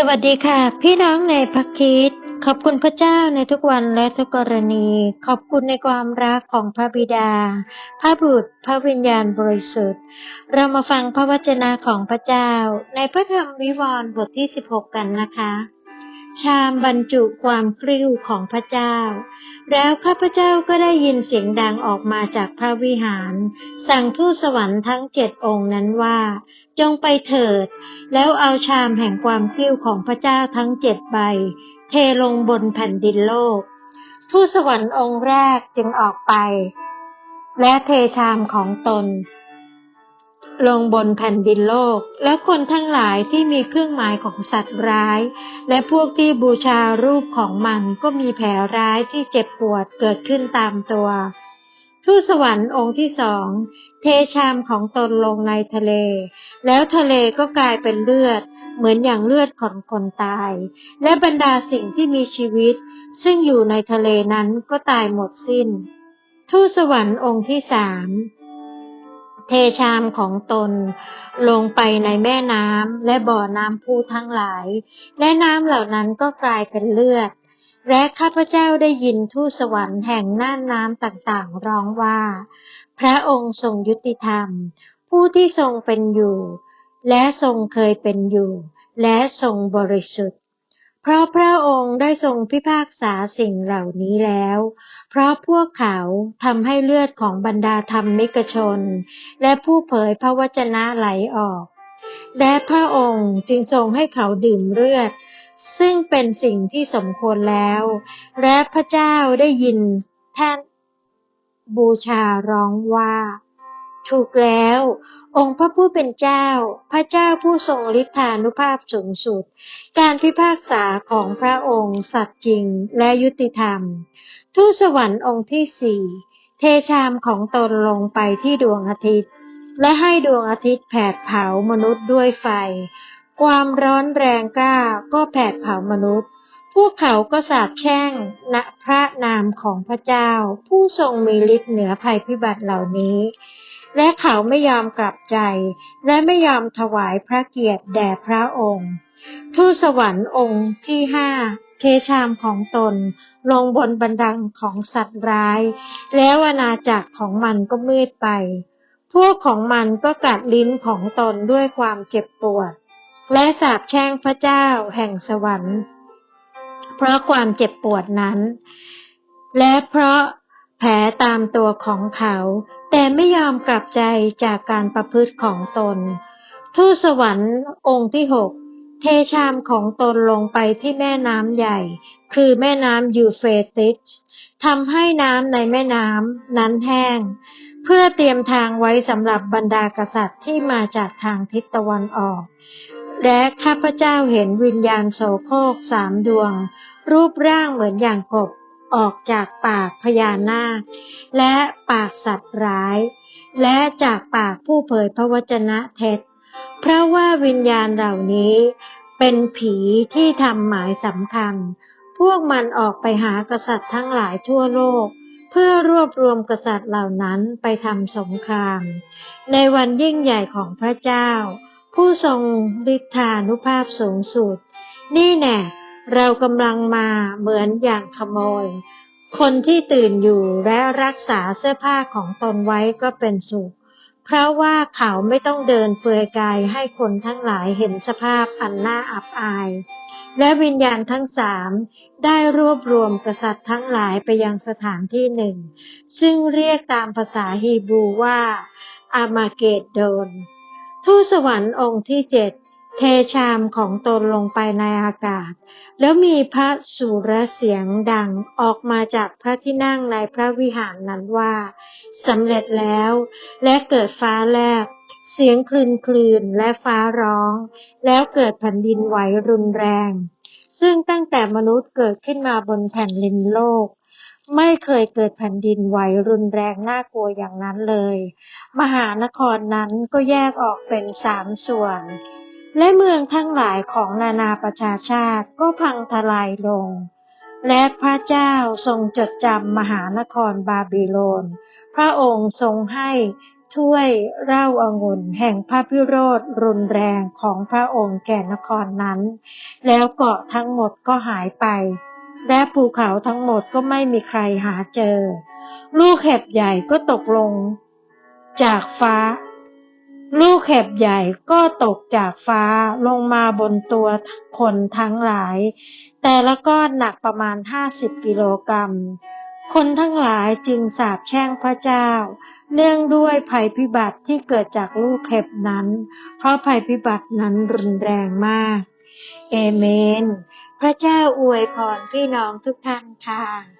สวัสดีค่ะ พี่น้องในพระคิด ขอบคุณพระเจ้าในทุกวันและทุกกรณี ขอบคุณในความรักของพระบิดา พระบุตร พระวิญญาณบริสุทธิ์ เรามาฟังพระวจนะของพระเจ้า ในพระธรรมวิวรณ์บทที่ 16 กันนะคะ ชามบรรจุความกริ้วของพระเจ้า แล้วข้าพเจ้าก็ได้ยินเสียงดังออกมาจากพระวิหาร สั่งทูตสวรรค์ทั้งเจ็ดองค์นั้นว่า จงไปเถิด แล้วเอาชามแห่งความกริ้วของพระเจ้าทั้งเจ็ดใบ เทลงบนแผ่นดินโลก ทูตสวรรค์องค์แรกจึงออกไป และเทชามของตน ลงบนแผ่นดินโลก แล้วคนทั้งหลายที่มีเครื่องหมายของสัตว์ร้าย และพวกที่บูชารูปของมันก็มีแผลร้ายที่เจ็บปวดเกิดขึ้นตามตัวทูตสวรรค์องค์ที่สองเทชามของตนลงในทะเล แล้วทะเลก็กลายเป็นเลือด เหมือนอย่างเลือดของคนตาย และบรรดาสิ่งที่มีชีวิต ซึ่งอยู่ในทะเลนั้นก็ตายหมดสิ้น ทูตสวรรค์องค์ที่สาม เทชามของตน ลงไปในแม่น้ำและบ่อน้ำพุทั้งหลาย และน้ำเหล่านั้นก็กลายเป็นเลือด และข้าพเจ้าได้ยินทูตสวรรค์แห่งน่านน้ำต่างๆ ร้องว่า พระองค์ทรงยุติธรรม ผู้ที่ทรงเป็นอยู่ และทรงเคยเป็นอยู่ และทรงบริสุทธิ์ เพราะพระองค์ได้ทรงพิพากษาสิ่งเหล่านี้แล้ว เพราะพวกเขาทำให้เลือดของบรรดาธรรมิกชน และผู้เผยพระวจนะไหลออก และพระองค์จึงทรงให้เขาดื่มเลือด ซึ่งเป็นสิ่งที่สมควรแล้ว และพระเจ้าได้ยินแท่นบูชาร้องว่า ถูกแล้ว องค์พระผู้เป็นเจ้า พระเจ้าผู้ทรงฤทธานุภาพสูงสุด การพิพากษาของพระองค์ สัตย์จริงและยุติธรรม ทูตสวรรค์องค์ที่สี่เทชามของตนลงไปที่ดวงอาทิตย์ และให้ดวงอาทิตย์แผดเผามนุษย์ด้วยไฟ ความร้อนแรงกล้าก็แผดเผามนุษย์พวกเขาก็สาบแช่งณพระนามของพระเจ้า ผู้ทรงมีฤทธิ์เหนือภัยพิบัติเหล่านี้ และเขาไม่ยอมกลับใจ และไม่ยอมถวายพระเกียรติแด่พระองค์ ทูตสวรรค์องค์ที่ห้าเทชามของตน ลงบนบันดังของสัตว์ร้าย แล้วอาณาจักรของมันก็มืดไป พวกของมันก็กัดลิ้นของตนด้วยความเจ็บปวด และสาปแช่งพระเจ้าแห่งสวรรค์ เพราะความเจ็บปวดนั้น และเพราะแผลตามตัวของเขา แต่ไม่ยอมกลับใจจากการประพฤติของตน ทูตสวรรค์องค์ที่หกเทชามของตนลงไปที่แม่น้ำใหญ่ คือแม่น้ำยูเฟติสทำให้น้ำในแม่น้ำนั้นแห้ง เพื่อเตรียมทางไว้สำหรับบรรดากษัตริย์ที่มาจากทางทิศตะวันออก และข้าพเจ้าเห็นวิญญาณโสโครกสามดวง รูปร่างเหมือนอย่างกบ ออกจากปากพญานาค และปากสัตว์ร้าย และจากปากผู้เผยพระวจนะเท็จ เพราะว่าวิญญาณเหล่านี้ เป็นผีที่ทำหมายสำคัญ พวกมันออกไปหากษัตริย์ทั้งหลายทั่วโลก เพื่อรวบรวมกษัตริย์เหล่านั้นไปทำสงคราม ในวันยิ่งใหญ่ของพระเจ้า ผู้ทรงฤทธานุภาพสูงสุด นี่แน่ เรากำลังมาเหมือนอย่างขโมย คนที่ตื่นอยู่และรักษาเสื้อผ้าของตนไว้ก็เป็นสุข เพราะว่าเขาไม่ต้องเดินเปลือยกายให้คนทั้งหลายเห็นสภาพอันน่าอับอาย และวิญญาณทั้งสามได้รวบรวมกษัตริย์ทั้งหลายไปยังสถานที่หนึ่ง ซึ่งเรียกตามภาษาฮีบรูว่าอามาเกดโดน ทูตสวรรค์องค์ที่เจ็ด เทชามของตนลงไปในอากาศ แล้วมีพระสุรเสียงดังออกมาจากพระที่นั่งในพระวิหารนั้นว่าสำเร็จแล้ว และเกิดฟ้าแลบ เสียงคลืนคลืนและฟ้าร้อง แล้วเกิดแผ่นดินไหวรุนแรง ซึ่งตั้งแต่มนุษย์เกิดขึ้นมาบนแผ่นดินโลกไม่เคยเกิดแผ่นดินไหวรุนแรงน่ากลัวอย่างนั้นเลย มหานครนั้นก็แยกออกเป็นสามส่วน และเมืองทั้งหลายของนานาประชาชาติก็พังทลายลง และพระเจ้าทรงจดจำมหานครบาบิโลน พระองค์ทรงให้ถ้วยเหล้าองุ่นแห่งพระพิโรธรุนแรงของพระองค์แก่นครนั้น แล้วเกาะทั้งหมดก็หายไป และภูเขาทั้งหมดก็ไม่มีใครหาเจอ ลูกเห็บใหญ่ก็ตกลงจากฟ้า ลูกเห็บใหญ่ก็ตกจากฟ้าลงมาบนตัวคนทั้งหลาย แต่ละก้อนหนักประมาณ50กิโลกรัม คนทั้งหลายจึงสาปแช่งพระเจ้า เนื่องด้วยภัยพิบัติที่เกิดจากลูกเห็บนั้น เพราะภัยพิบัตินั้นรุนแรงมาก เอเมน พระเจ้าอวยพรพี่น้องทุกท่านค่ะ